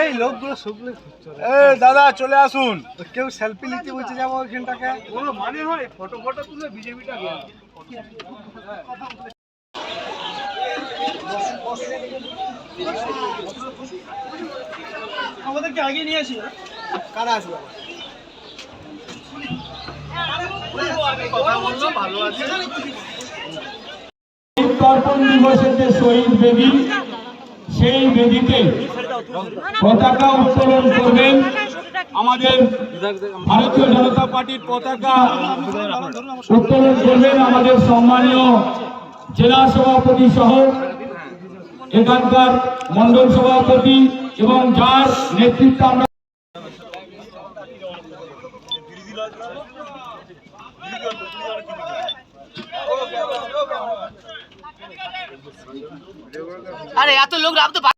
এই লোকগুলো শুকলে এ দাদা চলে আসুন। কেউ সেলফি নিতে বলছে যাব ওইখানটাকে। কোনো মানে হয়? ফটো ফটো তুলে বিজেপিটা আমাদেরকে আগে নিয়ে আসি। কারা আসবে? কথা ভালো আছে। দিবসের যে শহীদ বেদী সেই বেদিতে পতাকা উত্তোলন করবেন আমাদের ভারতীয় জনতা পার্টির পতাকা উত্তোলন করবেন আমাদের সম্মানীয় জেলা সভাপতি সহ এখানকার মন্ডল সভাপতি এবং যার নেতৃত্বে আমরা আরে এত লোক রাখতে পার